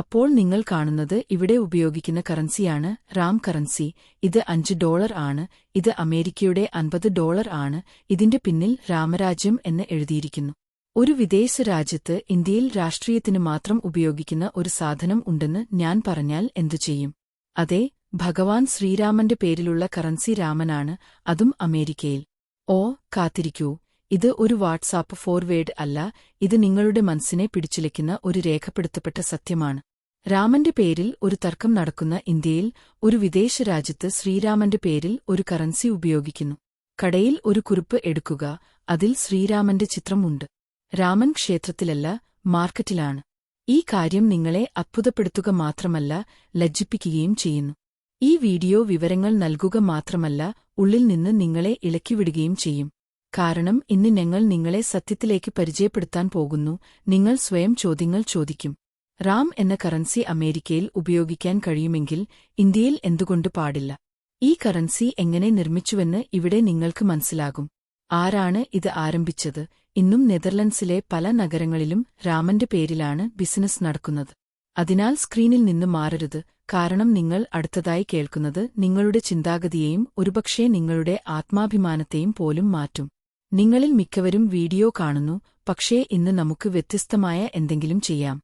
അപ്പോൾ നിങ്ങൾ കാണുന്നത് ഇവിടെ ഉപയോഗിക്കുന്ന കറൻസിയാണ് റാം കറൻസി. ഇത് അഞ്ച് ഡോളർ ആണ്. ഇത് അമേരിക്കയുടെ അൻപത് ഡോളർ ആണ്. ഇതിന്റെ പിന്നിൽ രാമരാജ്യം എന്ന് എഴുതിയിരിക്കുന്നു. ഒരു വിദേശ രാജ്യത്ത് ഇന്ത്യയിൽ രാഷ്ട്രീയത്തിന് മാത്രം ഉപയോഗിക്കുന്ന ഒരു സാധനം ഉണ്ടെന്ന് ഞാൻ പറഞ്ഞാൽ എന്തു ചെയ്യും? അതെ ഭഗവാൻ ശ്രീരാമന്റെ പേരിലുള്ള കറൻസി രാമനാണ്. അതും അമേരിക്കയിൽ. ഓ കാത്തിരിക്കൂ. ഇത് ഒരു വാട്സാപ്പ് ഫോർവേഡ് അല്ല. ഇത് നിങ്ങളുടെ മനസ്സിനെ പിടിച്ചുലയ്ക്കുന്ന ഒരു രേഖപ്പെടുത്തപ്പെട്ട സത്യമാണ്. രാമന്റെ പേരിൽ ഒരു തർക്കം നടക്കുന്ന ഇന്ത്യയിൽ ഒരു വിദേശ രാജ്യത്ത് ശ്രീരാമന്റെ പേരിൽ ഒരു കറൻസി ഉപയോഗിക്കുന്നു. കടയിൽ ഒരു കുറിപ്പ് എടുക്കുക അതിൽ ശ്രീരാമന്റെ ചിത്രമുണ്ട്. രാമൻ ക്ഷേത്രത്തിലല്ല മാർക്കറ്റിലാണ്. ഈ കാര്യം നിങ്ങളെ അത്ഭുതപ്പെടുത്തുക മാത്രമല്ല ലജ്ജിപ്പിക്കുകയും ചെയ്യുന്നു. ഈ വീഡിയോ വിവരങ്ങൾ നൽകുക മാത്രമല്ല ഉള്ളിൽ നിന്ന് നിങ്ങളെ ഇളക്കിവിടുകയും ചെയ്യും. കാരണം ഇന്ന് ഞങ്ങൾ നിങ്ങളെ സത്യത്തിലേക്ക് പരിചയപ്പെടുത്താൻ പോകുന്നു നിങ്ങൾ സ്വയം ചോദ്യങ്ങൾ ചോദിക്കും. റാം എന്ന കറൻസി അമേരിക്കയിൽ ഉപയോഗിക്കാൻ കഴിയുമെങ്കിൽ ഇന്ത്യയിൽ എന്തുകൊണ്ട് പാടില്ല? ഈ കറൻസി എങ്ങനെ നിർമ്മിച്ചുവെന്ന് ഇവിടെ നിങ്ങൾക്ക് മനസ്സിലാകും. ആരാണ് ഇത് ആരംഭിച്ചത്? ഇന്നും നെതർലൻഡ്സിലെ പല നഗരങ്ങളിലും രാമന്റെ പേരിലാണ് ബിസിനസ് നടക്കുന്നത്. അതിനാൽ സ്ക്രീനിൽ നിന്ന് മാറരുത്. കാരണം നിങ്ങൾ അടുത്തതായി കേൾക്കുന്നത് നിങ്ങളുടെ ചിന്താഗതിയെയും ഒരുപക്ഷേ നിങ്ങളുടെ ആത്മാഭിമാനത്തെയും പോലും മാറ്റും. നിങ്ങളിൽ മിക്കവരും വീഡിയോ കാണുന്നു. പക്ഷേ ഇന്ന് നമുക്ക് വ്യത്യസ്തമായ എന്തെങ്കിലും ചെയ്യാം.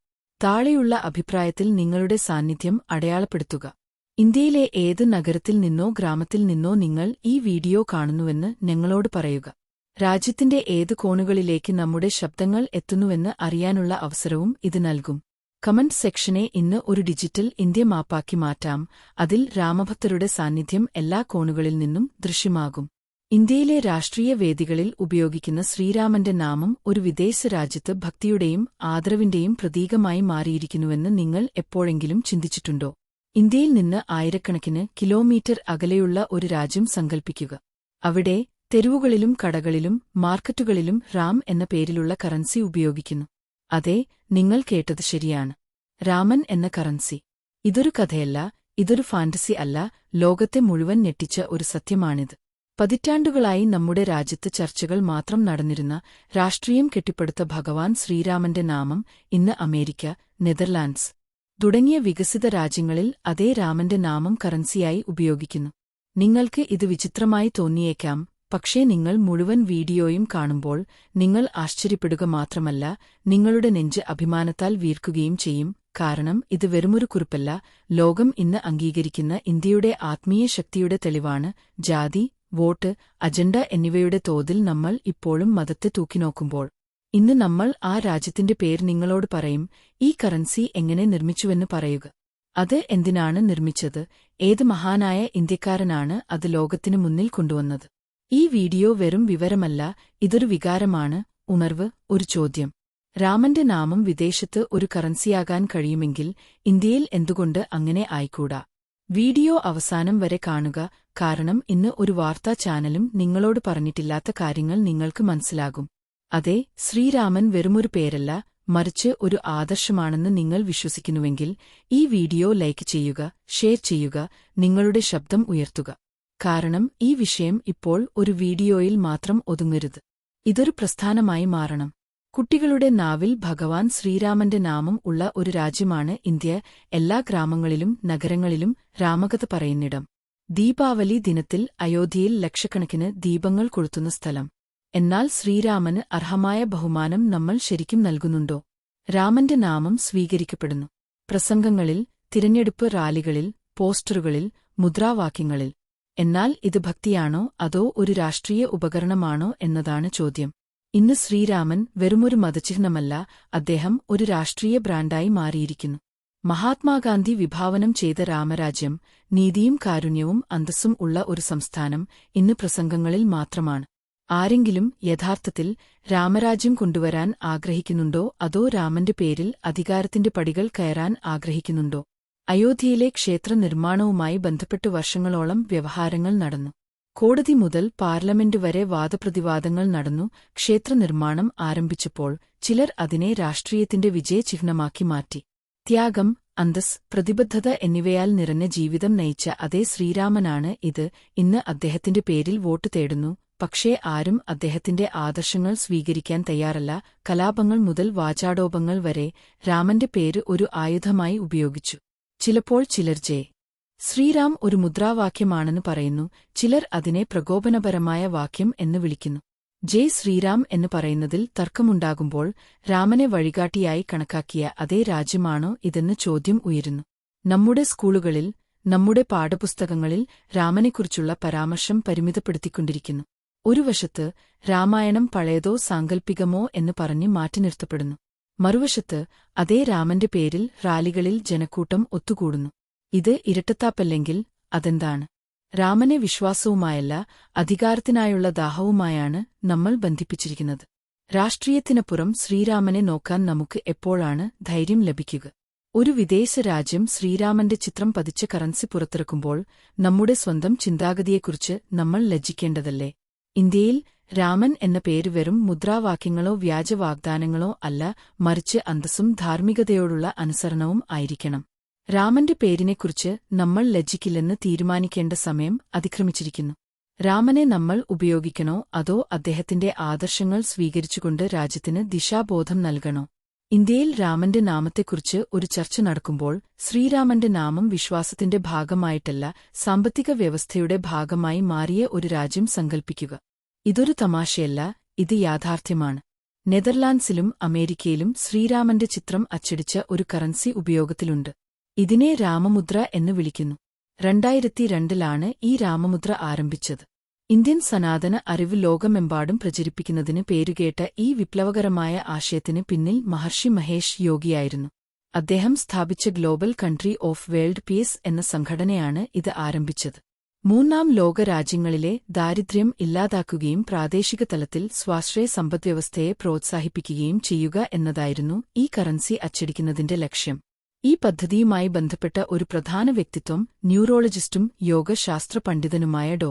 താഴെയുള്ള അഭിപ്രായത്തിൽ നിങ്ങളുടെ സാന്നിധ്യം അടയാളപ്പെടുത്തുക. ഇന്ത്യയിലെ ഏത് നഗരത്തിൽ നിന്നോ ഗ്രാമത്തിൽ നിന്നോ നിങ്ങൾ ഈ വീഡിയോ കാണുന്നുവെന്ന് ഞങ്ങളോട് പറയുക. രാജ്യത്തിന്റെ ഏത് കോണുകളിലേക്ക് നമ്മുടെ ശബ്ദങ്ങൾ എത്തുന്നുവെന്ന് അറിയാനുള്ള അവസരവും ഇത് നൽകും. കമന്റ് സെക്ഷനെ ഇന്ന് ഒരു ഡിജിറ്റൽ ഇന്ത്യ മാപ്പാക്കി മാറ്റാം. അതിൽ രാമഭക്തരുടെ സാന്നിധ്യം എല്ലാ കോണുകളിൽ നിന്നും ദൃശ്യമാകും. ഇന്ത്യയിലെ രാഷ്ട്രീയ വേദികളിൽ ഉപയോഗിക്കുന്ന ശ്രീരാമന്റെ നാമം ഒരു വിദേശ രാജ്യത്ത് ഭക്തിയുടെയും ആദരവിന്റെയും പ്രതീകമായി മാറിയിരിക്കുന്നുവെന്ന് നിങ്ങൾ എപ്പോഴെങ്കിലും ചിന്തിച്ചിട്ടുണ്ടോ? ഇന്ത്യയിൽ നിന്ന് ആയിരക്കണക്കിന് കിലോമീറ്റർ അകലെയുള്ള ഒരു രാജ്യം സങ്കൽപ്പിക്കുക. അവിടെ തെരുവുകളിലും കടകളിലും മാർക്കറ്റുകളിലും റാം എന്ന പേരിലുള്ള കറൻസി ഉപയോഗിക്കുന്നു. അതെ നിങ്ങൾ കേട്ടത് ശരിയാണ്. രാമൻ എന്ന കറൻസി. ഇതൊരു കഥയല്ല ഇതൊരു ഫാന്റസി അല്ല ലോകത്തെ മുഴുവൻ ഞെട്ടിച്ച ഒരു സത്യമാണിത്. പതിറ്റാണ്ടുകളായി നമ്മുടെ രാജ്യത്ത് ചർച്ചകൾ മാത്രം നടന്നിരുന്ന രാഷ്ട്രീയം കെട്ടിപ്പടുത്ത ഭഗവാൻ ശ്രീരാമന്റെ നാമം ഇന്ന് അമേരിക്ക നെതർലാൻഡ്സ് തുടങ്ങിയ വികസിത രാജ്യങ്ങളിൽ അതേ രാമന്റെ നാമം കറൻസിയായി ഉപയോഗിക്കുന്നു. നിങ്ങൾക്ക് ഇത് വിചിത്രമായി തോന്നിയേക്കാം പക്ഷേ നിങ്ങൾ മുഴുവൻ വീഡിയോയും കാണുമ്പോൾ നിങ്ങൾ ആശ്ചര്യപ്പെടുക മാത്രമല്ല നിങ്ങളുടെ നെഞ്ച് അഭിമാനത്താൽ വീർക്കുകയും ചെയ്യും. കാരണം ഇത് വെറുമൊരു കുറിപ്പല്ല ലോകം ഇന്ന് അംഗീകരിക്കുന്ന ഇന്ത്യയുടെ ആത്മീയ ശക്തിയുടെ തെളിവാണ് ജാതി വോട്ട് അജണ്ട എന്നിവയുടെ തോതിൽ നമ്മൾ ഇപ്പോഴും മതത്തെ തൂക്കിനോക്കുമ്പോൾ ഇന്ന് നമ്മൾ ആ രാജ്യത്തിന്റെ പേര് നിങ്ങളോട് പറയും ഈ കറൻസി എങ്ങനെ നിർമ്മിച്ചുവെന്ന് പറയുക. അത് എന്തിനാണ് നിർമ്മിച്ചത്? ഏത് മഹാനായ ഇന്ത്യക്കാരനാണ് അത് ലോകത്തിനു മുന്നിൽ കൊണ്ടുവന്നത്? ഈ വീഡിയോ വെറും വിവരമല്ല ഇതൊരു വികാരമാണ്. ഉണർവ് ഒരു ചോദ്യം. രാമന്റെ നാമം വിദേശത്ത് ഒരു കറൻസിയാകാൻ കഴിയുമെങ്കിൽ ഇന്ത്യയിൽ എന്തുകൊണ്ട് അങ്ങനെ ആയിക്കൂടാ? വീഡിയോ അവസാനം വരെ കാണുക. കാരണം ഇന്ന് ഒരു വാർത്താ ചാനലും നിങ്ങളോട് പറഞ്ഞിട്ടില്ലാത്ത കാര്യങ്ങൾ നിങ്ങൾക്ക് മനസ്സിലാകും. അതെ ശ്രീരാമൻ വെറുമൊരു പേരല്ല മറിച്ച് ഒരു ആദർശമാണെന്ന് നിങ്ങൾ വിശ്വസിക്കുന്നുവെങ്കിൽ ഈ വീഡിയോ ലൈക്ക് ചെയ്യുക ഷെയർ ചെയ്യുക നിങ്ങളുടെ ശബ്ദം ഉയർത്തുക. കാരണം ഈ വിഷയം ഇപ്പോൾ ഒരു വീഡിയോയിൽ മാത്രം ഒതുങ്ങരുത്. ഇതൊരു പ്രസ്ഥാനമായി മാറണം. കുട്ടികളുടെ നാവിൽ ഭഗവാൻ ശ്രീരാമന്റെ നാമം ഉള്ള ഒരു രാജ്യമാണ് ഇന്ത്യ. എല്ലാ ഗ്രാമങ്ങളിലും നഗരങ്ങളിലും രാമകഥ പറയുന്നിടം. ദീപാവലി ദിനത്തിൽ അയോധ്യയിൽ ലക്ഷക്കണക്കിന് ദീപങ്ങൾ കൊളുത്തുന്ന സ്ഥലം. എന്നാൽ ശ്രീരാമന് അർഹമായ ബഹുമാനം നമ്മൾ ശരിക്കും നൽകുന്നുണ്ടോ? രാമന്റെ നാമം സ്വീകരിക്കപ്പെടുന്നു. പ്രസംഗങ്ങളിൽ തിരഞ്ഞെടുപ്പ് റാലികളിൽ പോസ്റ്ററുകളിൽ മുദ്രാവാക്യങ്ങളിൽ. എന്നാൽ ഇത് ഭക്തിയാണോ അതോ ഒരു രാഷ്ട്രീയ ഉപകരണമാണോ എന്നതാണ് ചോദ്യം. ഇന്ന് ശ്രീരാമൻ വെറുമൊരു മതചിഹ്നമല്ല അദ്ദേഹം ഒരു രാഷ്ട്രീയ ബ്രാൻഡായി മാറിയിരിക്കുന്നു. മഹാത്മാഗാന്ധി വിഭാവനം ചെയ്ത രാമരാജ്യം നീതിയും കാരുണ്യവും അന്തസ്സും ഉള്ള ഒരു സംസ്ഥാനം ഇന്ന് പ്രസംഗങ്ങളിൽ മാത്രമാണ്. ആരെങ്കിലും യഥാർത്ഥത്തിൽ രാമരാജ്യം കൊണ്ടുവരാൻ ആഗ്രഹിക്കുന്നുണ്ടോ അതോ രാമന്റെ പേരിൽ അധികാരത്തിന്റെ പടികൾ കയറാൻ ആഗ്രഹിക്കുന്നുണ്ടോ? അയോധ്യയിലെ ക്ഷേത്ര നിർമ്മാണവുമായി ബന്ധപ്പെട്ട് വർഷങ്ങളോളം വ്യവഹാരങ്ങൾ നടന്നു. കോടതി മുതൽ പാർലമെന്റ് വരെ വാദപ്രതിവാദങ്ങൾ നടന്നു. ക്ഷേത്രനിർമ്മാണം ആരംഭിച്ചപ്പോൾ ചിലർ അതിനെ രാഷ്ട്രീയത്തിന്റെ വിജയചിഹ്നമാക്കി മാറ്റി. ത്യാഗം അന്തസ് പ്രതിബദ്ധത എന്നിവയാൽ നിറഞ്ഞ ജീവിതം നയിച്ച അതേ ശ്രീരാമനാണ് ഇത്. ഇന്ന് അദ്ദേഹത്തിന്റെ പേരിൽ വോട്ട് തേടുന്നു. പക്ഷേ ആരും അദ്ദേഹത്തിന്റെ ആദർശങ്ങൾ സ്വീകരിക്കാൻ തയ്യാറല്ല. കലാപങ്ങൾ മുതൽ വാചാടോപങ്ങൾ വരെ രാമന്റെ പേര് ഒരു ആയുധമായി ഉപയോഗിച്ചു. ചിലപ്പോൾ ചിലർ ജെ ശ്രീറാം ഒരു മുദ്രാവാക്യമാണെന്ന് പറയുന്നു. ചിലർ അതിനെ പ്രകോപനപരമായ വാക്യം എന്ന് വിളിക്കുന്നു. ജയ് ശ്രീരാം എന്ന് പറയുന്നതിൽ തർക്കമുണ്ടാകുമ്പോൾ രാമനെ വഴികാട്ടിയായി കണക്കാക്കിയ അതേ രാജ്യമാണോ ഇതെന്ന് ചോദ്യം ഉയരുന്നു. നമ്മുടെ സ്കൂളുകളിൽ നമ്മുടെ പാഠപുസ്തകങ്ങളിൽ രാമനെക്കുറിച്ചുള്ള പരാമർശം പരിമിതപ്പെടുത്തിക്കൊണ്ടിരിക്കുന്നു. ഒരു വശത്ത് രാമായണം പഴയതോ സാങ്കൽപ്പികമോ എന്ന് പറഞ്ഞ് മാറ്റി നിർത്തപ്പെടുന്നു. മറുവശത്ത് അതേ രാമന്റെ പേരിൽ റാലികളിൽ ജനക്കൂട്ടം ഒത്തുകൂടുന്നു. ഇത് ഇരട്ടത്താപ്പല്ലെങ്കിൽ അതെന്താണ്? രാമനെ വിശ്വാസവുമായല്ല അധികാരത്തിനായുള്ള ദാഹവുമായാണ് നമ്മൾ ബന്ധിപ്പിച്ചിരിക്കുന്നത്. രാഷ്ട്രീയത്തിനപ്പുറം ശ്രീരാമനെ നോക്കാൻ നമുക്ക് എപ്പോഴാണ് ധൈര്യം ലഭിക്കുക? ഒരു വിദേശ രാജ്യം ശ്രീരാമന്റെ ചിത്രം പതിച്ച കറൻസി പുറത്തിറക്കുമ്പോൾ നമ്മുടെ സ്വന്തം ചിന്താഗതിയെക്കുറിച്ച് നമ്മൾ ലജ്ജിക്കേണ്ടതല്ലേ? ഇന്ത്യയിൽ രാമൻ എന്ന പേര് വെറും മുദ്രാവാക്യങ്ങളോ വ്യാജവാഗ്ദാനങ്ങളോ അല്ല മറിച്ച് അന്തസ്സും ധാർമ്മികതയോടുള്ള അനുസരണവും ആയിരിക്കണം. രാമന്റെ പേരിനെക്കുറിച്ച് നമ്മൾ ലജ്ജിക്കില്ലെന്ന് തീരുമാനിക്കേണ്ട സമയം അതിക്രമിച്ചിരിക്കുന്നു. രാമനെ നമ്മൾ ഉപയോഗിക്കണോ അതോ അദ്ദേഹത്തിന്റെ ആദർശങ്ങൾ സ്വീകരിച്ചുകൊണ്ട് രാജ്യത്തിന് ദിശാബോധം നൽകണോ? ഇന്ത്യയിൽ രാമന്റെ നാമത്തെക്കുറിച്ച് ഒരു ചർച്ച നടക്കുമ്പോൾ ശ്രീരാമന്റെ നാമം വിശ്വാസത്തിന്റെ ഭാഗമായിട്ടല്ല സാമ്പത്തിക വ്യവസ്ഥയുടെ ഭാഗമായി മാറിയ ഒരു രാജ്യം സങ്കൽപ്പിക്കുക. ഇതൊരു തമാശയല്ല ഇത് യാഥാർത്ഥ്യമാണ്. നെതർലാൻഡ്സിലും അമേരിക്കയിലും ശ്രീരാമന്റെ ചിത്രം അച്ചടിച്ച ഒരു കറൻസി ഉപയോഗത്തിലുണ്ട്. ഇതിനെ രാമമുദ്ര എന്ന് വിളിക്കുന്നു. രണ്ടായിരത്തി രണ്ടിലാണ് ഈ രാമമുദ്ര ആരംഭിച്ചത്. ഇന്ത്യൻ സനാതന അറിവ് ലോകമെമ്പാടും പ്രചരിപ്പിക്കുന്നതിന് പേരുകേട്ട ഈ വിപ്ലവകരമായ ആശയത്തിന് പിന്നിൽ മഹർഷി മഹേഷ് യോഗിയായിരുന്നു. അദ്ദേഹം സ്ഥാപിച്ച global country of world peace എന്ന സംഘടനയാണ് ഇത് ആരംഭിച്ചത്. മൂന്നാം ലോക രാജ്യങ്ങളിലെ ദാരിദ്ര്യം ഇല്ലാതാക്കുകയും പ്രാദേശിക തലത്തിൽ സ്വാശ്രയ സമ്പദ്വ്യവസ്ഥയെ പ്രോത്സാഹിപ്പിക്കുകയും ചെയ്യുക എന്നതായിരുന്നു ഈ കറൻസി അച്ചടിക്കുന്നതിന്റെ ലക്ഷ്യം. ഈ പദ്ധതിയുമായി ബന്ധപ്പെട്ട ഒരു പ്രധാന വ്യക്തിത്വം ന്യൂറോളജിസ്റ്റും യോഗശാസ്ത്ര പണ്ഡിതനുമായ ഡോ.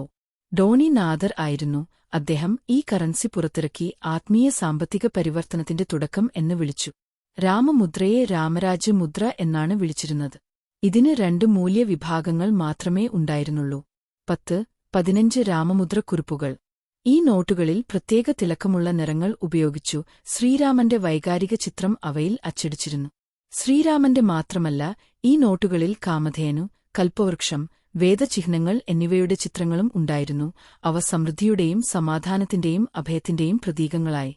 ഡോണി നാദർ ആയിരുന്നു. അദ്ദേഹം ഈ കറൻസി പുറത്തിറക്കി ആത്മീയ സാമ്പത്തിക പരിവർത്തനത്തിന്റെ തുടക്കം എന്ന് വിളിച്ചു. രാമമുദ്രയെ രാമരാജ്യമുദ്ര എന്നാണ് വിളിച്ചിരുന്നത്. ഇതിന് രണ്ട് മൂല്യവിഭാഗങ്ങൾ മാത്രമേ ഉണ്ടായിരുന്നുള്ളൂ. പത്ത് പതിനഞ്ച് രാമമുദ്രക്കുറിപ്പുകൾ. ഈ നോട്ടുകളിൽ പ്രത്യേക തിളക്കമുള്ള നിറങ്ങൾ ഉപയോഗിച്ചു ശ്രീരാമന്റെ വൈകാരിക ചിത്രം അവയിൽ അച്ചടിച്ചിരുന്നു. ശ്രീരാമന്റെ മാത്രമല്ല ഈ നോട്ടുകളിൽ കാമധേനു കൽപ്പവൃക്ഷം വേദചിഹ്നങ്ങൾ എന്നിവയുടെ ചിത്രങ്ങളും ഉണ്ടായിരുന്നു. അവ സമൃദ്ധിയുടെയും സമാധാനത്തിന്റെയും അഭയത്തിന്റെയും പ്രതീകങ്ങളായി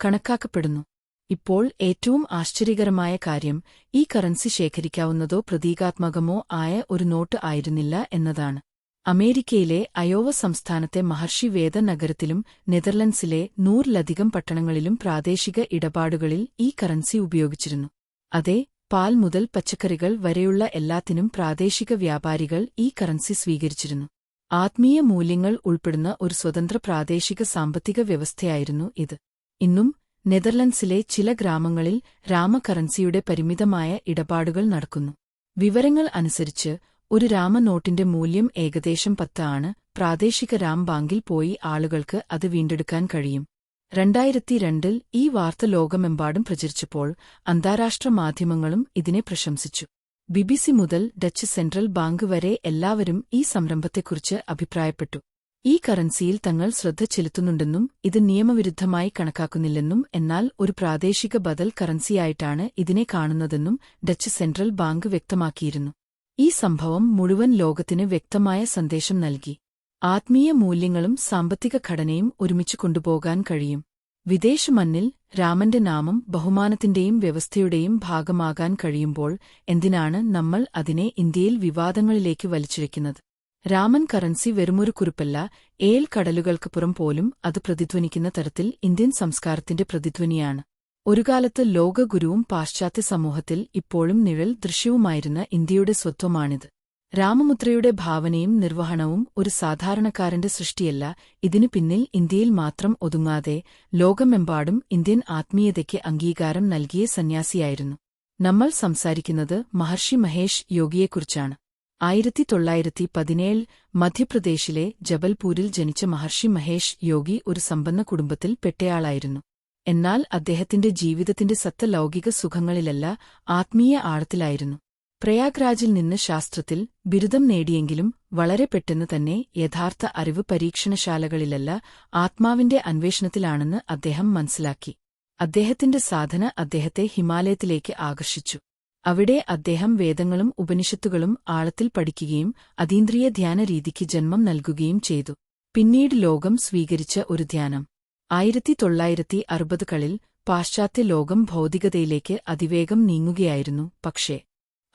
കണക്കാക്കപ്പെടുന്നു. ഇപ്പോൾ ഏറ്റവും ആശ്ചര്യകരമായ കാര്യം ഈ കറൻസി ശേഖരിക്കാവുന്നതോ പ്രതീകാത്മകമോ ആയ ഒരു നോട്ട് ആയിരുന്നില്ല എന്നതാണ്. അമേരിക്കയിലെ അയോവ സംസ്ഥാനത്തെ മഹർഷി വേദ നഗരത്തിലും നെതർലൻഡ്സിലെ നൂറിലധികം പട്ടണങ്ങളിലും പ്രാദേശിക ഇടപാടുകളിൽ ഈ കറൻസി ഉപയോഗിച്ചിരുന്നു. അതെ പാൽ മുതൽ പച്ചക്കറികൾ വരെയുള്ള എല്ലാത്തിനും പ്രാദേശിക വ്യാപാരികൾ ഈ കറൻസി സ്വീകരിച്ചിരുന്നു. ആത്മീയ മൂല്യങ്ങൾ ഉൾപ്പെടുന്ന ഒരു സ്വതന്ത്ര പ്രാദേശിക സാമ്പത്തിക വ്യവസ്ഥയായിരുന്നു ഇത്. ഇന്നും നെതർലൻഡ്സിലെ ചില ഗ്രാമങ്ങളിൽ രാമകറൻസിയുടെ പരിമിതമായ ഇടപാടുകൾ നടക്കുന്നു. വിവരങ്ങൾ അനുസരിച്ച് ഒരു രാമനോട്ടിന്റെ മൂല്യം ഏകദേശം പത്ത് ആണ്. പ്രാദേശിക രാം ബാങ്കിൽ പോയി ആളുകൾക്ക് അത് വീണ്ടെടുക്കാൻ കഴിയും. രണ്ടായിരത്തി രണ്ടിൽ ഈ വാർത്ത ലോകമെമ്പാടും പ്രചരിച്ചപ്പോൾ അന്താരാഷ്ട്ര മാധ്യമങ്ങളും ഇതിനെ പ്രശംസിച്ചു. ബിബിസി മുതൽ ഡച്ച് സെൻട്രൽ ബാങ്ക് വരെ എല്ലാവരും ഈ സംരംഭത്തെക്കുറിച്ച് അഭിപ്രായപ്പെട്ടു. ഈ കറൻസിയിൽ തങ്ങൾ ശ്രദ്ധ ചെലുത്തുന്നുണ്ടെന്നും ഇത് നിയമവിരുദ്ധമായി കണക്കാക്കുന്നില്ലെന്നും എന്നാൽ ഒരു പ്രാദേശിക ബദൽ കറൻസിയായിട്ടാണ് ഇതിനെ കാണുന്നതെന്നും ഡച്ച് സെൻട്രൽ ബാങ്ക് വ്യക്തമാക്കിയിരുന്നു. ഈ സംഭവം മുഴുവൻ ലോകത്തിന് വ്യക്തമായ സന്ദേശം നൽകി. ആത്മീയ മൂല്യങ്ങളും സാമ്പത്തിക ഘടനയും ഒരുമിച്ച് കൊണ്ടുപോകാൻ കഴിയും. വിദേശ മണ്ണിൽ രാമന്റെ നാമം ബഹുമാനത്തിന്റെയും വ്യവസ്ഥയുടെയും ഭാഗമാകാൻ കഴിയുമ്പോൾ എന്തിനാണ് നമ്മൾ അതിനെ ഇന്ത്യയിൽ വിവാദങ്ങളിലേക്ക് വലിച്ചിഴക്കുന്നത് രാമൻ കറൻസി വെറുമൊരു കുറിപ്പല്ല ഏൽ കടലുകൾക്ക് പുറം പോലും അത് പ്രതിധ്വനിക്കുന്ന തരത്തിൽ ഇന്ത്യൻ സംസ്കാരത്തിന്റെ പ്രതിധ്വനിയാണ്. ഒരുകാലത്ത് ലോകഗുരുവും പാശ്ചാത്യ സമൂഹത്തിൽ ഇപ്പോഴും നിഴൽ ദൃശ്യവുമായിരുന്ന ഇന്ത്യയുടെ സ്വത്വമാണിത്. രാമമുദ്രയുടെ ഭാവനയും നിർവഹണവും ഒരു സാധാരണക്കാരന്റെ സൃഷ്ടിയല്ല. ഇതിനു പിന്നിൽ ഇന്ത്യയിൽ മാത്രം ഒതുങ്ങാതെ ലോകമെമ്പാടും ഇന്ത്യൻ ആത്മീയതയ്ക്ക് അംഗീകാരം നൽകിയ സന്യാസിയായിരുന്നു. നമ്മൾ സംസാരിക്കുന്നത് മഹർഷി മഹേഷ് യോഗിയെക്കുറിച്ചാണ്. ആയിരത്തി തൊള്ളായിരത്തി പതിനേഴ് മധ്യപ്രദേശിലെ ജബൽപൂരിൽ ജനിച്ച മഹർഷി മഹേഷ് യോഗി ഒരു സമ്പന്ന കുടുംബത്തിൽ പെട്ടയാളായിരുന്നു. എന്നാൽ അദ്ദേഹത്തിന്റെ ജീവിതത്തിന്റെ സത്ത ലൗകിക സുഖങ്ങളിലല്ല ആത്മീയ ആഴത്തിലായിരുന്നു. പ്രയാഗ്രാജിൽ നിന്ന് ശാസ്ത്രത്തിൽ ബിരുദം നേടിയെങ്കിലും വളരെ പെട്ടെന്ന് തന്നെ യഥാർത്ഥ അറിവ് പരീക്ഷണശാലകളിലല്ല ആത്മാവിന്റെ അന്വേഷണത്തിലാണെന്ന് അദ്ദേഹം മനസ്സിലാക്കി. അദ്ദേഹത്തിന്റെ സാധന അദ്ദേഹത്തെ ഹിമാലയത്തിലേക്ക് ആകർഷിച്ചു. അവിടെ അദ്ദേഹം വേദങ്ങളും ഉപനിഷത്തുകളും ആഴത്തിൽ പഠിക്കുകയും അതീന്ദ്രിയ ധ്യാന രീതിക്ക് ജന്മം നൽകുകയും ചെയ്തു. പിന്നീട് ലോകം സ്വീകരിച്ച ഒരു ധ്യാനം. ആയിരത്തി തൊള്ളായിരത്തി അറുപതുകളിൽ പാശ്ചാത്യ ലോകം ഭൗതികതയിലേക്ക് അതിവേഗം നീങ്ങുകയായിരുന്നു. പക്ഷേ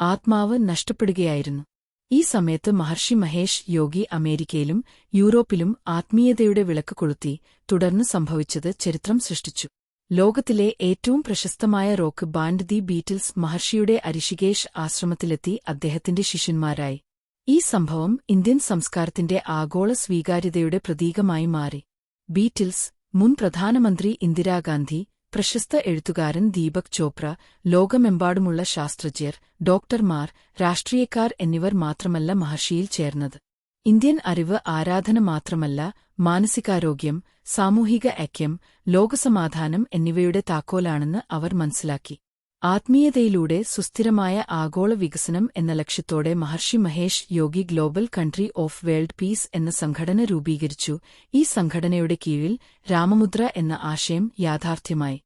ആത്മാവ് നഷ്ടപ്പെടുകയായിരുന്നു. ഈ സമയത്ത് മഹർഷി മഹേഷ് യോഗി അമേരിക്കയിലും യൂറോപ്പിലും ആത്മീയതയുടെ വിളക്ക് കൊളുത്തി തുടർന്ന് സംഭവിച്ചത് ചരിത്രം സൃഷ്ടിച്ചു. ലോകത്തിലെ ഏറ്റവും പ്രശസ്തമായ റോക്ക് ബാൻഡ് ദി ബീറ്റിൽസ് മഹർഷിയുടെ അരിഷികേഷ് ആശ്രമത്തിലെത്തി അദ്ദേഹത്തിന്റെ ശിഷ്യന്മാരായി. ഈ സംഭവം ഇന്ത്യൻ സംസ്കാരത്തിന്റെ ആഗോള സ്വീകാര്യതയുടെ പ്രതീകമായി മാറി. ബീറ്റിൽസ് മുൻ പ്രധാനമന്ത്രി ഇന്ദിരാഗാന്ധി പ്രശസ്ത എഴുത്തുകാരൻ ദീപക് ചോപ്ര ലോകമെമ്പാടുമുള്ള ശാസ്ത്രജ്ഞർ ഡോക്ടർമാർ രാഷ്ട്രീയക്കാർ എന്നിവർ മാത്രമല്ല മഹർഷിയിൽ ചേർന്നത്. ഇന്ത്യൻ അറിവ് ആരാധന മാത്രമല്ല മാനസികാരോഗ്യം സാമൂഹിക ഐക്യം ലോകസമാധാനം എന്നിവയുടെ താക്കോലാണെന്ന് അവർ മനസ്സിലാക്കി. ആത്മീയതയിലൂടെ സുസ്ഥിരമായ ആഗോള വികസനം എന്ന ലക്ഷ്യത്തോടെ Maharshi Mahesh Yogi global country of world peace എന്ന സംഘടന രൂപീകരിച്ചു. ഈ സംഘടനയുടെ കീഴിൽ രാമമുദ്ര എന്ന ആശയം യാഥാർത്ഥ്യമായി.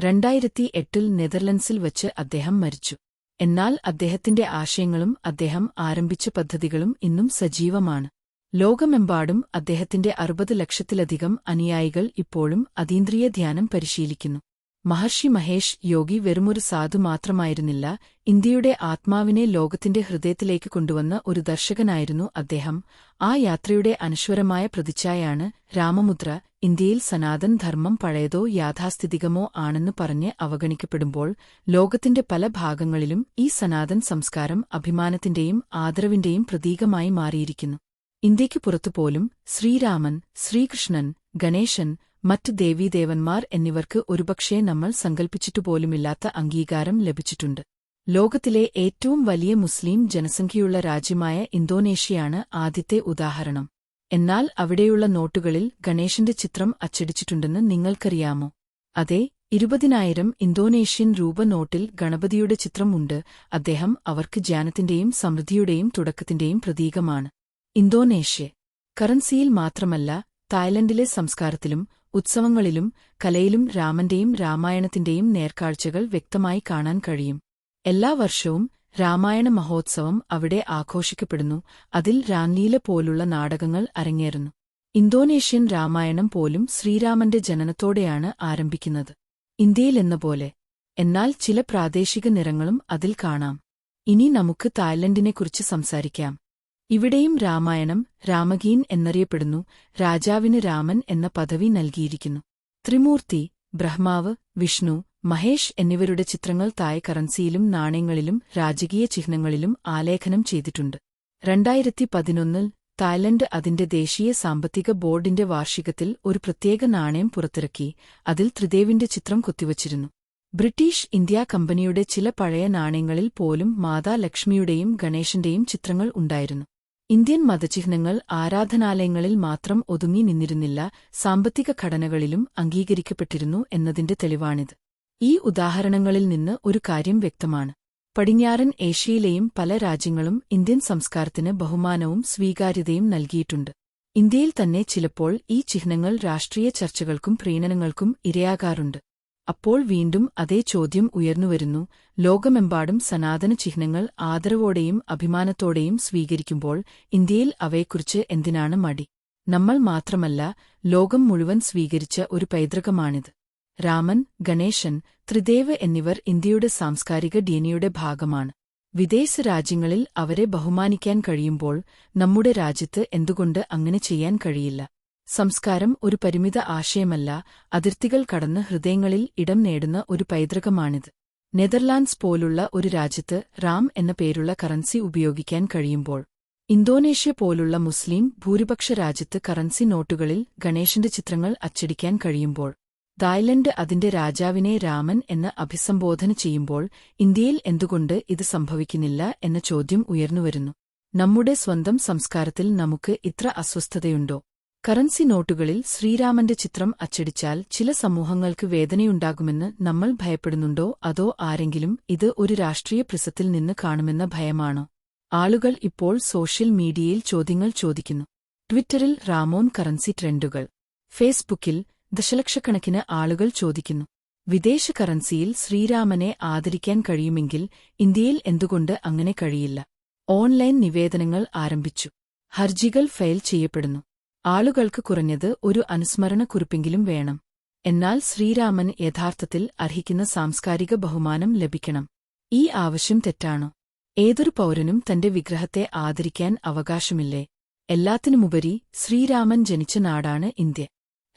രണ്ടായിരത്തി എട്ടിൽ നെതർലൻഡ്സിൽ വച്ച് അദ്ദേഹം മരിച്ചു. എന്നാൽ അദ്ദേഹത്തിന്റെ ആശയങ്ങളും അദ്ദേഹം ആരംഭിച്ച പദ്ധതികളും ഇന്നും സജീവമാണ്. ലോകമെമ്പാടും അദ്ദേഹത്തിന്റെ അറുപത് ലക്ഷത്തിലധികം അനുയായികൾ ഇപ്പോഴും അതീന്ദ്രിയ ധ്യാനം പരിശീലിക്കുന്നു. മഹർഷി മഹേഷ് യോഗി വെറുമൊരു സാധു മാത്രമായിരുന്നില്ല ഇന്ത്യയുടെ ആത്മാവിനെ ലോകത്തിന്റെ ഹൃദയത്തിലേക്ക് കൊണ്ടുവന്ന ഒരു ദർശകനായിരുന്നു അദ്ദേഹം. ആ യാത്രയുടെ അനശ്വരമായ പ്രതിച്ഛായാണ് രാമമുദ്ര ഇന്ത്യയിൽ സനാതൻ ധർമ്മം പഴയതോ യാഥാസ്ഥിതികമോ ആണെന്ന് പറഞ്ഞ് അവഗണിക്കപ്പെടുമ്പോൾ ലോകത്തിന്റെ പല ഭാഗങ്ങളിലും ഈ സനാതൻ സംസ്കാരം അഭിമാനത്തിന്റെയും ആദരവിന്റെയും പ്രതീകമായി മാറിയിരിക്കുന്നു. ഇന്ത്യയ്ക്കു പുറത്തുപോലും ശ്രീരാമൻ ശ്രീകൃഷ്ണൻ ഗണേശൻ മറ്റ് ദേവീദേവന്മാർ എന്നിവർക്ക് ഒരുപക്ഷേ നമ്മൾ സങ്കൽപ്പിച്ചിട്ടുപോലുമില്ലാത്ത അംഗീകാരം ലഭിച്ചിട്ടുണ്ട്. ലോകത്തിലെ ഏറ്റവും വലിയ മുസ്ലിം ജനസംഖ്യയുള്ള രാജ്യമായ ഇന്തോനേഷ്യയാണ് ആദ്യത്തെ ഉദാഹരണം. എന്നാൽ അവിടെയുള്ള നോട്ടുകളിൽ ഗണേശന്റെ ചിത്രം അച്ചടിച്ചിട്ടുണ്ടെന്ന് നിങ്ങൾക്കറിയാമോ? അതെ ഇരുപതിനായിരം ഇന്തോനേഷ്യൻ രൂപ നോട്ടിൽ ഗണപതിയുടെ ചിത്രമുണ്ട് അദ്ദേഹം അവർക്ക് ജ്ഞാനത്തിന്റെയും സമൃദ്ധിയുടെയും തുടക്കത്തിന്റെയും പ്രതീകമാണ്. ഇന്തോനേഷ്യ. കറൻസിയിൽ മാത്രമല്ല തായ്ലൻഡിലെ സംസ്കാരത്തിലും ഉത്സവങ്ങളിലും കലയിലും രാമന്റെയും രാമായണത്തിന്റെയും നേർക്കാഴ്ചകൾ വ്യക്തമായി കാണാൻ കഴിയും. എല്ലാ വർഷവും രാമായണ മഹോത്സവം അവിടെ ആഘോഷിക്കപ്പെടുന്നു. അതിൽ രാംലീല പോലുള്ള നാടകങ്ങൾ അരങ്ങേറുന്നു. ഇന്തോനേഷ്യൻ രാമായണം പോലും ശ്രീരാമന്റെ ജനനത്തോടെയാണ് ആരംഭിക്കുന്നത്. ഇന്ത്യയിലെന്ന പോലെ എന്നാൽ ചില പ്രാദേശിക നിറങ്ങളും അതിൽ കാണാം. ഇനി നമുക്ക് തായ്ലൻഡിനെക്കുറിച്ച് സംസാരിക്കാം. ഇവിടെയും രാമായണം രാമഗീൻ എന്നറിയപ്പെടുന്നു രാജാവിന് രാമൻ എന്ന പദവി നൽകിയിരിക്കുന്നു. ത്രിമൂർത്തി ബ്രഹ്മാവ് വിഷ്ണു മഹേഷ് എന്നിവരുടെ ചിത്രങ്ങൾ തായ കറൻസിയിലും നാണയങ്ങളിലും രാജകീയ ചിഹ്നങ്ങളിലും ആലേഖനം ചെയ്തിട്ടുണ്ട്. രണ്ടായിരത്തി പതിനൊന്നിൽ തായ്ലൻഡ് അതിന്റെ ദേശീയ സാമ്പത്തിക ബോർഡിന്റെ വാർഷികത്തിൽ ഒരു പ്രത്യേക നാണയം പുറത്തിറക്കി അതിൽ ത്രിദേവിന്റെ ചിത്രം കൊത്തിവച്ചിരുന്നു. ബ്രിട്ടീഷ് ഇന്ത്യ കമ്പനിയുടെ ചില പഴയ നാണയങ്ങളിൽ പോലും മാതാ ലക്ഷ്മിയുടെയും ഗണേശന്റെയും ചിത്രങ്ങൾ ഉണ്ടായിരുന്നു. ഇന്ത്യൻ മതചിഹ്നങ്ങൾ ആരാധനാലയങ്ങളിൽ മാത്രം ഒതുങ്ങി നിന്നിരുന്നില്ല സാമ്പത്തിക ഘടനകളിലും അംഗീകരിക്കപ്പെട്ടിരുന്നു എന്നതിന്റെ തെളിവാണിത്. ഈ ഉദാഹരണങ്ങളിൽ നിന്ന് ഒരു കാര്യം വ്യക്തമാണ്. പടിഞ്ഞാറൻ ഏഷ്യയിലെയും പല രാജ്യങ്ങളും ഇന്ത്യൻ സംസ്കാരത്തിന് ബഹുമാനവും സ്വീകാര്യതയും നൽകിയിട്ടുണ്ട്. ഇന്ത്യയിൽ തന്നെ ചിലപ്പോൾ ഈ ചിഹ്നങ്ങൾ രാഷ്ട്രീയ ചർച്ചകൾക്കും പ്രീണനങ്ങൾക്കും ഇരയാകാറുണ്ട്. അപ്പോൾ വീണ്ടും അതേ ചോദ്യം ഉയർന്നുവരുന്നു ലോകമെമ്പാടും സനാതന ചിഹ്നങ്ങൾ ആദരവോടെയും അഭിമാനത്തോടെയും സ്വീകരിക്കുമ്പോൾ ഇന്ത്യയിൽ അവയെക്കുറിച്ച് എന്തിനാണ് മടി? നമ്മൾ മാത്രമല്ല ലോകം മുഴുവൻ സ്വീകരിച്ച ഒരു പൈതൃകമാണിത്. രാമൻ ഗണേശൻ ത്രിദേവ് എന്നിവർ ഇന്ത്യയുടെ സാംസ്കാരിക ഡിഎൻഎയുടെ ഭാഗമാണ്. വിദേശ രാജ്യങ്ങളിൽ അവരെ ബഹുമാനിക്കാൻ കഴിയുമ്പോൾ നമ്മുടെ രാജ്യത്ത് എന്തുകൊണ്ട് അങ്ങനെ ചെയ്യാൻ കഴിയില്ല? സംസ്കാരം ഒരു പരിമിത ആശയമല്ല അതിർത്തികൾ കടന്ന് ഹൃദയങ്ങളിൽ ഇടം നേടുന്ന ഒരു പൈതൃകമാണിത്. നെതർലാൻഡ്സ് പോലുള്ള ഒരു രാജ്യത്ത് റാം എന്ന പേരുള്ള കറൻസി ഉപയോഗിക്കാൻ കഴിയുമ്പോൾ ഇന്തോനേഷ്യ പോലുള്ള മുസ്ലിം ഭൂരിപക്ഷ രാജ്യത്ത് കറൻസി നോട്ടുകളിൽ ഗണേശന്റെ ചിത്രങ്ങൾ അച്ചടിക്കാൻ കഴിയുമ്പോൾ തായ്ലൻഡ് അതിന്റെ രാജാവിനെ രാമൻ എന്ന് അഭിസംബോധന ചെയ്യുമ്പോൾ ഇന്ത്യയിൽ എന്തുകൊണ്ട് ഇത് സംഭവിക്കുന്നില്ല എന്ന ചോദ്യം ഉയർന്നുവരുന്നു. നമ്മുടെ സ്വന്തം സംസ്കാരത്തിൽ നമുക്ക് ഇത്ര അസ്വസ്ഥതയുണ്ടോ? കറൻസി നോട്ടുകളിൽ ശ്രീരാമന്റെ ചിത്രം അച്ചടിച്ചാൽ ചില സമൂഹങ്ങൾക്ക് വേദനയുണ്ടാകുമെന്ന് നമ്മൾ ഭയപ്പെടുന്നുണ്ടോ? അതോ ആരെങ്കിലും ഇത് ഒരു രാഷ്ട്രീയ പ്രിസത്തിൽ നിന്ന് കാണുമെന്ന ഭയമാണോ? ആളുകൾ ഇപ്പോൾ സോഷ്യൽ മീഡിയയിൽ ചോദ്യങ്ങൾ ചോദിക്കുന്നു. ട്വിറ്ററിൽ റാമോൻ കറൻസി ട്രെൻഡുകൾ. ഫേസ്ബുക്കിൽ ദശലക്ഷക്കണക്കിന് ആളുകൾ ചോദിക്കുന്നു. വിദേശ കറൻസിയിൽ ശ്രീരാമനെ ആദരിക്കാൻ കഴിയുമെങ്കിൽ ഇന്ത്യയിൽ എന്തുകൊണ്ട് അങ്ങനെ കഴിയില്ല? ഓൺലൈൻ നിവേദനങ്ങൾ ആരംഭിച്ചു. ഹർജികൾ ഫയൽ ചെയ്യപ്പെടുന്നു. ആളുകൾക്ക് കുറഞ്ഞത് ഒരു അനുസ്മരണക്കുറിപ്പെങ്കിലും വേണം. എന്നാൽ ശ്രീരാമൻ യഥാർത്ഥത്തിൽ അർഹിക്കുന്ന സാംസ്കാരിക ബഹുമാനം ലഭിക്കണം. ഈ ആവശ്യം തെറ്റാണോ? ഏതൊരു പൗരനും തന്റെ വിഗ്രഹത്തെ ആദരിക്കാൻ അവകാശമില്ലേ? എല്ലാത്തിനുമുപരി ശ്രീരാമൻ ജനിച്ച നാടാണ് ഇന്ത്യ.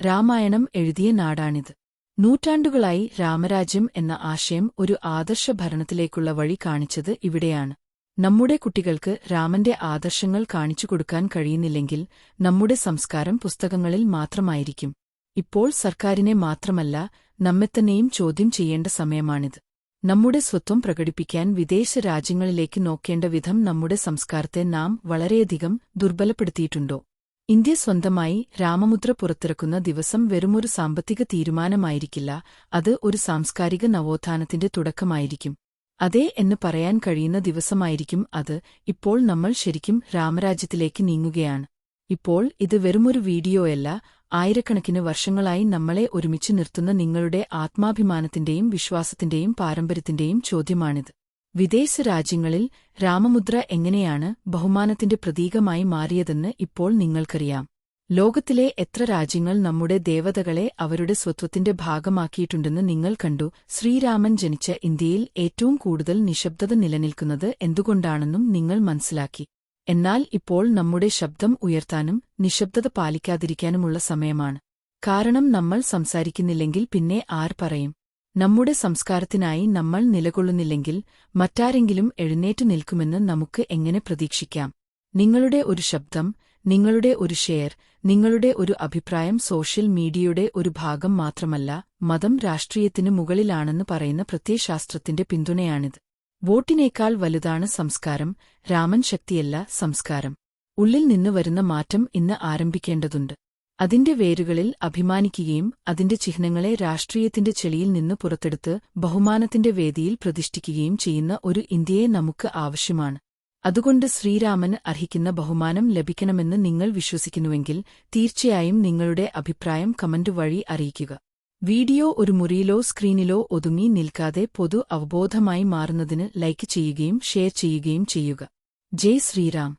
രാമായണം എഴുതിയ നാടാണിത്. നൂറ്റാണ്ടുകളായി രാമരാജ്യം എന്ന ആശയം ഒരു ആദർശ ഭരണത്തിലേക്കുള്ള വഴി കാണിച്ചത് ഇവിടെയാണ്. നമ്മുടെ കുട്ടികൾക്ക് രാമന്റെ ആദർശങ്ങൾ കാണിച്ചു കൊടുക്കാൻ കഴിയുന്നില്ലെങ്കിൽ നമ്മുടെ സംസ്കാരം പുസ്തകങ്ങളിൽ മാത്രമായിരിക്കും. ഇപ്പോൾ സർക്കാരിനെ മാത്രമല്ല നമ്മെത്തന്നെയും ചോദ്യം ചെയ്യേണ്ട സമയമാണിത്. നമ്മുടെ സ്വത്വം പ്രകടിപ്പിക്കാൻ വിദേശ രാജ്യങ്ങളിലേക്ക് നോക്കേണ്ട വിധം നമ്മുടെ സംസ്കാരത്തെ നാം വളരെയധികം ദുർബലപ്പെടുത്തിയിട്ടുണ്ടോ? ഇന്ത്യ സ്വന്തമായി രാമമുദ്ര പുറത്തിറക്കുന്ന ദിവസം വെറുമൊരു സാമ്പത്തിക തീരുമാനമായിരിക്കില്ല അത് ഒരു സാംസ്കാരിക നവോത്ഥാനത്തിന്റെ തുടക്കമായിരിക്കും. അതെ എന്ന് പറയാൻ കഴിയുന്ന ദിവസമായിരിക്കും അത്. ഇപ്പോൾ നമ്മൾ ശരിക്കും രാമരാജ്യത്തിലേക്ക് നീങ്ങുകയാണ്. ഇപ്പോൾ ഇത് വെറുമൊരു വീഡിയോയല്ല. ആയിരക്കണക്കിന് വർഷങ്ങളായി നമ്മളെ ഒരുമിച്ച് നിർത്തുന്ന നിങ്ങളുടെ ആത്മാഭിമാനത്തിന്റെയും വിശ്വാസത്തിന്റെയും പാരമ്പര്യത്തിന്റെയും ചോദ്യമാണിത്. വിദേശ രാജ്യങ്ങളിൽ രാമമുദ്ര എങ്ങനെയാണ് ബഹുമാനത്തിന്റെ പ്രതീകമായി മാറിയതെന്ന് ഇപ്പോൾ നിങ്ങൾക്കറിയാം. ലോകത്തിലെ എത്ര രാജ്യങ്ങൾ നമ്മുടെ ദേവതകളെ അവരുടെ സ്വത്വത്തിന്റെ ഭാഗമാക്കിയിട്ടുണ്ടെന്ന് നിങ്ങൾ കണ്ടു. ശ്രീരാമൻ ജനിച്ച ഇന്ത്യയിൽ ഏറ്റവും കൂടുതൽ നിശബ്ദത നിലനിൽക്കുന്നത് എന്തുകൊണ്ടാണെന്നും നിങ്ങൾ മനസ്സിലാക്കി. എന്നാൽ ഇപ്പോൾ നമ്മുടെ ശബ്ദം ഉയർത്താനും നിശബ്ദത പാലിക്കാതിരിക്കാനുമുള്ള സമയമാണ്. കാരണം നമ്മൾ സംസാരിക്കുന്നില്ലെങ്കിൽ പിന്നെ ആർ പറയും. നമ്മുടെ സംസ്കാരത്തിനായി നമ്മൾ നിലകൊള്ളുന്നില്ലെങ്കിൽ മറ്റാരെങ്കിലും എഴുന്നേറ്റു നിൽക്കുമെന്ന് നമുക്ക് എങ്ങനെ പ്രതീക്ഷിക്കാം? നിങ്ങളുടെ ഒരു ശബ്ദം നിങ്ങളുടെ ഒരു ഷെയർ നിങ്ങളുടെ ഒരു അഭിപ്രായം സോഷ്യൽ മീഡിയയുടെ ഒരു ഭാഗം മാത്രമല്ല മതം രാഷ്ട്രീയത്തിനു മുകളിലാണെന്ന് പറയുന്ന പ്രത്യയശാസ്ത്രത്തിന്റെ പിന്തുണയാണിത്. വോട്ടിനേക്കാൾ വലുതാണ് സംസ്കാരം രാമൻ ശക്തിയല്ല സംസ്കാരം. ഉള്ളിൽ നിന്ന് വരുന്ന മാറ്റം ഇന്ന് ആരംഭിക്കേണ്ടതുണ്ട്. അതിന്റെ വേരുകളിൽ അഭിമാനിക്കുകയും അതിന്റെ ചിഹ്നങ്ങളെ രാഷ്ട്രീയത്തിന്റെ ചെളിയിൽ നിന്ന് പുറത്തെടുത്ത് ബഹുമാനത്തിന്റെ വേദിയിൽ പ്രതിഷ്ഠിക്കുകയും ചെയ്യുന്ന ഒരു ഇന്ത്യയെ നമുക്ക് ആവശ്യമാണ്. അതുകൊണ്ട് ശ്രീരാമന് അർഹിക്കുന്ന ബഹുമാനം ലഭിക്കണമെന്ന് നിങ്ങൾ വിശ്വസിക്കുന്നുവെങ്കിൽ തീർച്ചയായും നിങ്ങളുടെ അഭിപ്രായം കമന്റ് വഴി അറിയിക്കുക. വീഡിയോ ഒരു മുറിയിലോ സ്ക്രീനിലോ ഒതുങ്ങി നിൽക്കാതെ പൊതു അവബോധമായി മാറുന്നതിന് ലൈക്ക് ചെയ്യുകയും ഷെയർ ചെയ്യുകയും ചെയ്യുക. ജയ് ശ്രീറാം